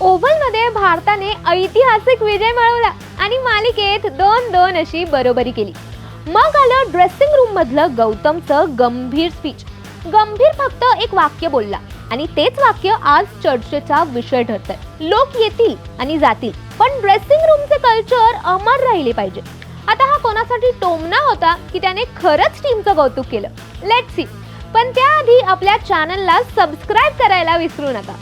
ओव्हलमध्ये भारताने ऐतिहासिक विजय मिळवला आणि मालिकेत दोन दोन अशी बरोबरी केली. मग आलं ड्रेसिंग रूम मधलं गौतमचं गंभीर स्पीच गंभीर फक्त एक वाक्य बोलला आणि तेच वाक्य आज चर्चेचा विषय ठरत लोक येतील आणि जातील पण ड्रेसिंग रूमचे कल्चर अमर राहिले पाहिजे. आता हा कोणासाठी टोमना होता की त्याने खरंच टीमचं कौतुक केलं? लेट सी पण त्याआधी आपल्या चॅनलला सबस्क्राईब करायला विसरू नका.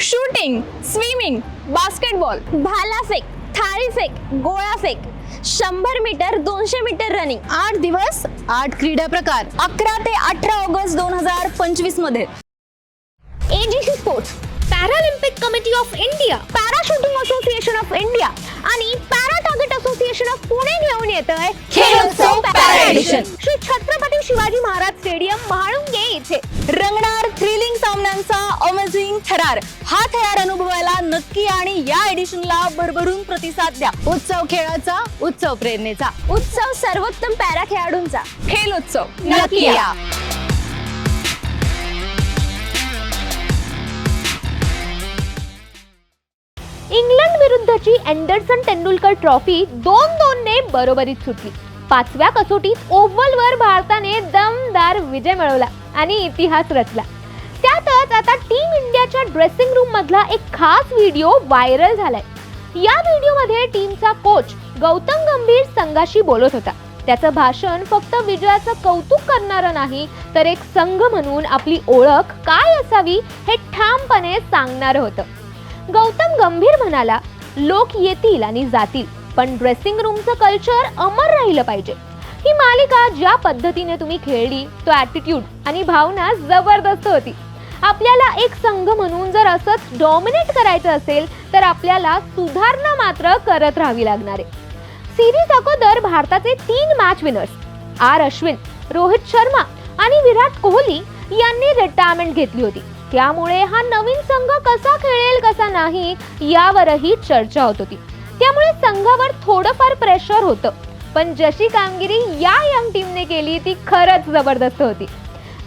शूटिंग स्विमिंग बास्केटबॉल भालाफेक थाळीफेक गोळाफेक शंभर मीटर दोनशे मीटर रनिंग. आठ दिवस आठ क्रीडा प्रकार. अकरा ते अठरा ऑगस्ट दोन हजार पंचवीसमध्ये. AGC sports Paralympic committee of India para shooting association of India आणि para target association of Pune घेऊन येत आहे para edition. Shri Chhatrapati Shivaji Maharaj stadium Mhalunge इथे. रंगणार सामन्यांचा अमेझिंग थरार. हा थरार अनुभवायला नक्की आणि या एडिशनला भरभरून प्रतिसाद द्या. उत्सव खेळाचा उत्सव प्रेरणेचा. उत्सव सर्वोत्तम पॅरा खेळाडूंचा. खेलोत्सव नक्की या. इंग्लंड विरुद्धची अँडरसन तेंडुलकर ट्रॉफी दोन दोन ने बरोबरीत सुटली. पाचव्या कसोटीत ओव्हलवर भारताने दमदार विजय मिळवला आणि इतिहास रचला. त्यातच आता टीम इंडियाच्या ड्रेसिंग रूम मधला एक खास व्हिडिओ व्हायरल झालाय. या व्हिडिओमध्ये टीमचा कोच गौतम गंभीर संघाशी बोलत होता. त्याचं भाषण फक्त विजयाचं कौतुक करणारं नाही तर एक संघ म्हणून आपली ओळख काय असावी हे ठामपणे सांगणारं होतं. गौतम गंभीर म्हणाला लोक येतील आणि जातील पण ड्रेसिंग रूमचं कल्चर अमर राहिलं पाहिजे. ही मालिका ज्या पद्धतीने तुम्ही खेळली तो ॲटिट्यूड आणि भावना जबरदस्त होती. आपल्याला एक संघ म्हणून जर असंच डॉमिनेट करायचं असेल तर आपल्याला सुधारणा मात्र करत राहावी लागणार आहे. सिरीज अगोदर भारताचे तीन match winners R Ashwin Rohit Sharma आणि विराट कोहली यांनी रिटायरमेंट घेतली होती. त्यामुळे हा नवीन संघ कसा खेळेल कसा नाही यावरही चर्चा होत होती. त्यामुळे संघावर थोडंफार प्रेशर होतं. पण जशी कामगिरी या यंग टीमने केली ती खरंच जबरदस्त होती.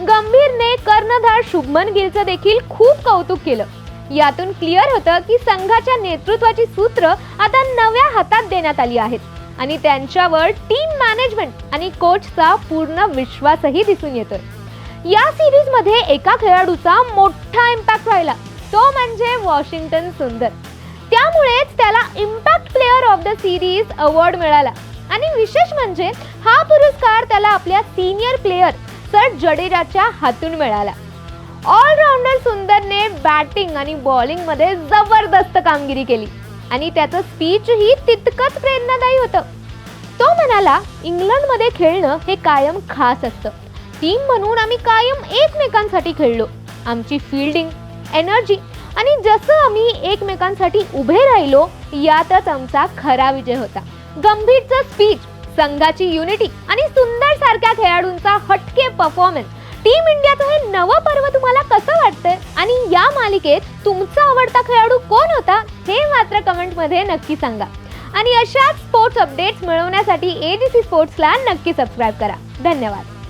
गंभीरने कर्णधार शुभमन गिलचं देखील खूप कौतुक केलं. यातून क्लिअर होतं की संघाच्या नेतृत्वाची सूत्र आता नव्या हातात देण्यात आली आहेत. आणि त्यांच्यावर टीम मॅनेजमेंट आणि कोचचा पूर्ण विश्वासही दिसून येतोय. या सिरीजमध्ये एका खेळाडूचा मोठा इम्पॅक्ट राहिला. तो म्हणजे वॉशिंग्टन सुंदर. त्यामुळेच त्याला impact player of the series award मिळाला. आणि विशेष म्हणजे हा पुरस्कार त्याला आपल्या सिनियर प्लेअर सर जडेजाच्या हातून मिळाला. ऑलराऊंडर सुंदरने बॅटिंग आणि बॉलिंगमध्ये जबरदस्त कामगिरी केली. आणि त्याचं स्पीचही तितकंच प्रेरणादायी होतं. तो म्हणाला इंग्लंडमध्ये खेळणं हे कायम खास असतं. टीम म्हणून आम्ही कायम एकमेकांसाठी खेळलो. आमची फिल्डिंग एनर्जी आणि जसं आम्ही एकमेकांसाठी उभे राहिलो यातच आमचा खरा विजय होता. गंभीरचं स्पीच संघाची युनिटी आणि सुंदर सारख्या खेळाडूंचा हटके परफॉर्मन्स टीम इंडियाचं हे नवं पर्व तुम्हाला कसं वाटतंय? आणि या मालिकेत तुमचा आवडता खेळाडू कोण होता? हे मात्र कमेंटमध्ये नक्की सांगा. आणि अशाच स्पोर्ट्स अपडेट्स मिळवण्यासाठी एजीसी स्पोर्ट्सला नक्की सबस्क्राईब करा. धन्यवाद.